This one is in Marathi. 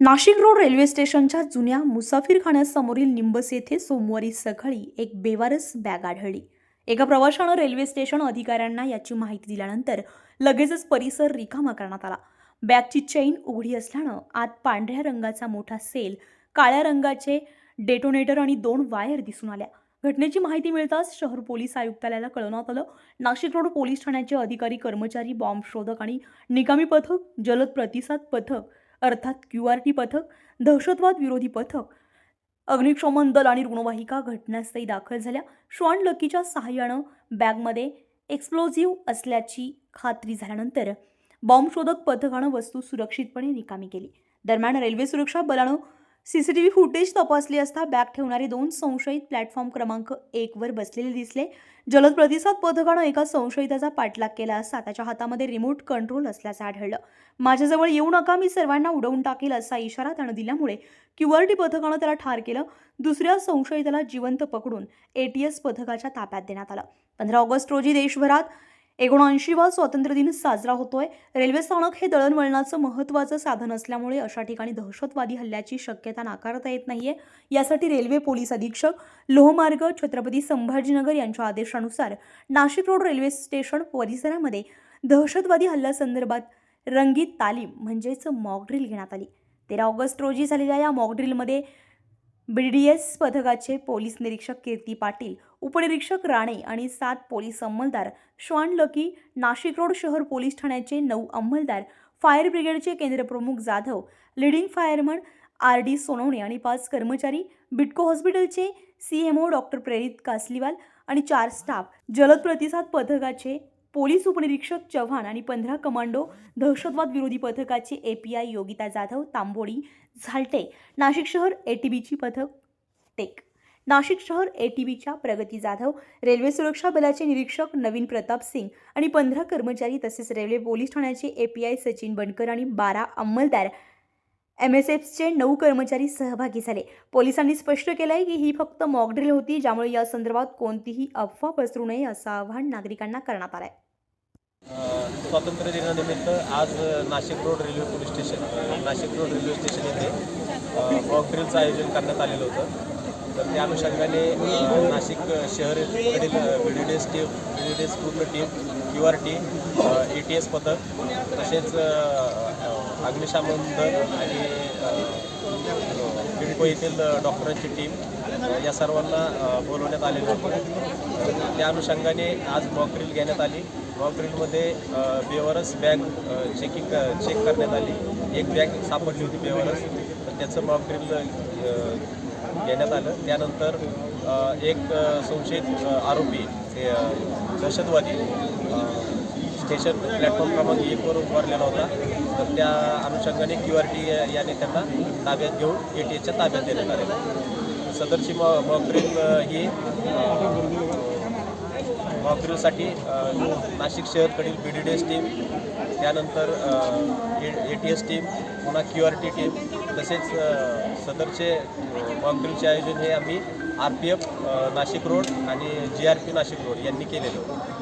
नाशिक रोड रेल्वे स्टेशनच्या जुन्या मुसाफिरखान्यासमोरील निंबस येथे सोमवारी सकाळी एक बेवारस बॅग आढळली. एका प्रवाशानं रेल्वे स्टेशन अधिकाऱ्यांना याची माहिती दिल्यानंतर लगेचच परिसर रिकामा करण्यात आला. बॅगची चेन उघडी असल्यानं आत पांढऱ्या रंगाचा मोठा सेल काळ्या रंगाचे डेटोनेटर आणि दोन वायर दिसून आल्या. घटनेची माहिती मिळताच शहर पोलीस आयुक्तालयाला कळवण्यात आलं. नाशिक रोड पोलीस ठाण्याचे अधिकारी कर्मचारी बॉम्ब शोधक आणि निकामी पथक जलद प्रतिसाद पथक अर्थात क्यू आर टी पथक दहशतवाद विरोधी पथक अग्निशमन दल आणि रुग्णवाहिका घटनास्थळी दाखल झाल्या. श्वान लकीच्या सहाय्यानं बॅगमध्ये एक्सप्लोझिव्ह असल्याची खात्री झाल्यानंतर बॉम्बशोधक पथकानं वस्तू सुरक्षितपणे निकामी केली. दरम्यान रेल्वे सुरक्षा बलानं सीसीटीव्ही फुटेज तपासली असता बॅग ठेवणारे दोन संशयित प्लॅटफॉर्म क्रमांक एकवर बसलेले दिसले. जलद प्रतिसाद पथकानं एका संशयिताचा पाठलाग केला असता त्याच्या हातामध्ये रिमोट कंट्रोल असल्याचं आढळलं. माझ्याजवळ येऊ नका मी सर्वांना उडवून टाकेल असा इशारा त्यानं दिल्यामुळे क्यूआरटी पथकानं त्याला ठार केलं. दुसऱ्या संशयिताला जिवंत पकडून एटीएस पथकाच्या ताब्यात देण्यात आलं. पंधरा ऑगस्ट रोजी देशभरात एकोणऐंशीवा स्वातंत्र्य दिन साजरा होतोय. रेल्वे स्थानक हे दळणवळणाचं महत्त्वाचं साधन असल्यामुळे अशा ठिकाणी दहशतवादी हल्ल्याची शक्यता नाकारता येत नाहीये. यासाठी रेल्वे पोलीस अधीक्षक लोहमार्ग छत्रपती संभाजीनगर यांच्या आदेशानुसार नाशिक रोड रेल्वे स्टेशन परिसरामध्ये दहशतवादी हल्ल्यासंदर्भात रंगीत तालीम म्हणजेच मॉकड्रिल घेण्यात आली. तेरा ऑगस्ट रोजी झालेल्या या मॉकड्रिलमध्ये बी डी एस पथकाचे पोलीस निरीक्षक कीर्ती पाटील उपनिरीक्षक राणे आणि सात पोलीस अंमलदार श्वान लकी नाशिक रोड शहर पोलीस ठाण्याचे नऊ अंमलदार फायर ब्रिगेडचे केंद्रप्रमुख Jadhav leading fireman R D Sonawane आणि पाच कर्मचारी बिटको हॉस्पिटलचे C M O doctor Prerit Kasliwal आणि चार स्टाफ जलद प्रतिसाद पथकाचे पोलीस उपनिरीक्षक चव्हाण आणि पंधरा कमांडो दहशतवाद विरोधी पथकाचे A P I Yogita Jadhav Tambodi Zalte Nashik शहर ए टी बीची पथक टेक. नाशिक शहर ए टी बीच्या प्रगती जाधव रेल्वे सुरक्षा बलाचे निरीक्षक नवीन प्रताप सिंग आणि पंधरा कर्मचारी तसेच रेल्वे पोलीस ठाण्याचे A P I Sachin Bankar आणि बारा अंमलदार एम एस एफचे नऊ कर्मचारी सहभागी झाले. पोलिसांनी स्पष्ट केलं आहे की ही फक्त मॉकड्रिल होती ज्यामुळे या संदर्भात कोणतीही अफवा पसरू नये असं आवाहन नागरिकांना करण्यात आलं आहे स्वातंत्र्य दिनानिमित्त आज Nashik road railway police station Nashik road railway station येथे मॉकड्रिलचं आयोजन करण्यात आलेलं होतं. तर त्या अनुषंगाने नाशिक शहरातील बी डी टीम बी पूर्ण team Q R T A T S पथक तसेच अ, दल आणि अ, बिडको येथील डॉक्टरांची टीम या सर्वांना बोलवण्यात आलेलं होतं त्या अनुषंगाने आज मॉकड्रिल घेण्यात आली. मॉकड्रिलमध्ये बेवरस बॅग चेकिंग चेक करण्यात आली. एक बॅग सापडली होती बेवरस तर त्याचं मॉकड्रिल घेण्यात आलं. त्यानंतर एक संशयित आरोपी दहशतवादी स्टेशन प्लॅटफॉर्म क्रमांक एकवर उभारलेला होता. तर त्या अनुषंगाने क्यू आर टी याने त्यांना ताब्यात घेऊन ए टी एसच्या ताब्यात देण्यात आले. सदरची मॉ मॉकड्रिल ही मॉकड्रिलसाठी Nashik शहरकडील B D D S team त्यानंतर ए टी एस टीम पुन्हा क्यू आर टी टीम तसेच सदरचे मॉकड्रिलचे आयोजन हे आम्ही R P F Nashik road आणि G R P Nashik road यांनी केलेलं होतं.